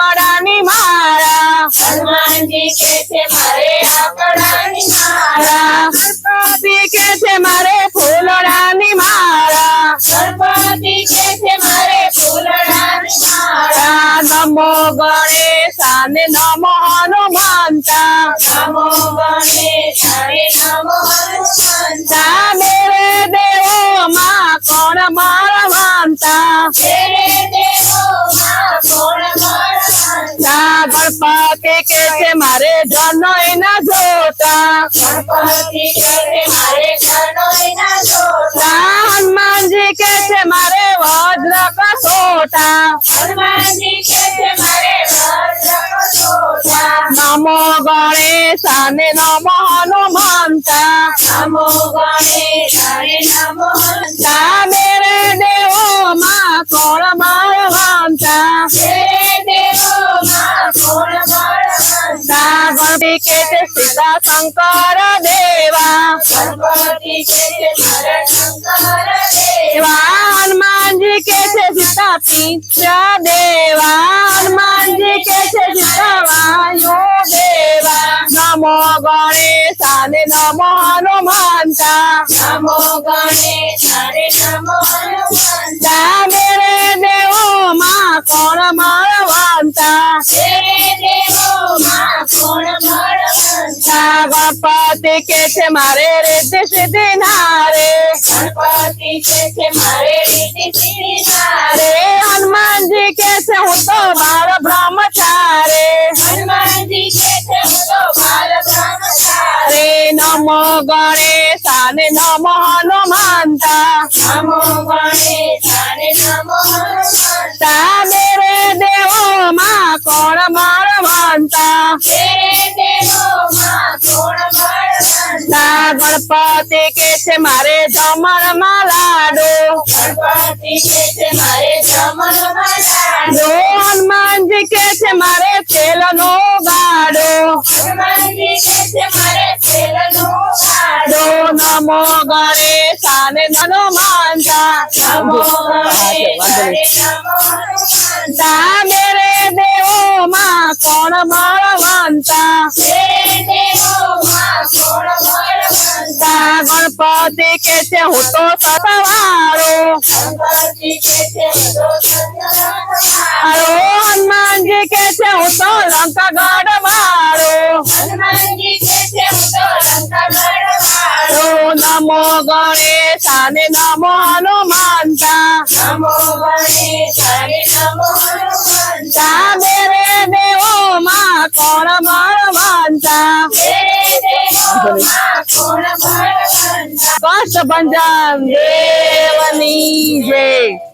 આકડાની માળા હનુમાનજી કે છે મારે આકડાની માળા ગણપતિ કે છે મારે ફૂલડાની માળા ગણપતિ કે છે મારે ફૂલડાની માળા નમો ગણેશાને નમો હનુમંતા નમો ગણેશાય નમો હનુમંતા ગણપતિ કે છે મારે જનોય ના જોતા ગણપતિ કે છે મારે કનોયના જોતા હનુમાનજી કે છે મારે વજ્ર કસોટા હનુમાનજી કે છે મારે વજ્ર કસોટા નમો ગણેશાને નમો હનુમંતા નમો ગણેશાય નમો के सीता शंकर देवा पार्वती के देवा हनुमान जी के सीता पीछा देवा हनुमान जी के सीता वायु देवा नमो गणेश नमो हनुमानता। नमो गणेश नमो हनुमानता। मेरे देव माँ कौन मानता गणपति के छे मारे रिद्धि सिद्धि नारे। गणपति के छे मारे रिद्धि सिद्धि नारे। हनुमान जी के छे हूँ तो मारो ब्रह्मचारे। हनुमान जी के छे हूँ तो मारो ब्रह्मचारे। नमो गणेशाने नमो हनुमानता। नमो गणेशाने नमो हनुमानता। मेरे देवो माँ कौन मार मानता? ગણપતિ કે છે મારે જમણમાં લાડો ગણપતિ કે છે મારે જમણમાં લાડો જો હનુમાનજી કે છે મારે તેલ નો ગાડો? હનુમાનજી કે છે લાડો નમો નમો ગણેશાય નમો હનુમંતા મેરે દેવો માં કોણ મારવંતા ગણપતિ કે છે હું તો સતવારો ગણપતિ કે છે હું તો સંતરામવાળો. અરો હનુમાનજી કે છે હું તો લંકા ગઢ મારો હનુમાનજી કે છે હું તો લંકાગઢવાળો. ઓ નમો ગણેશાને નમો હનુમંતા નમો ગણેશાય નમો Hanumanta Sasha Banjan. Yeah. Yeah.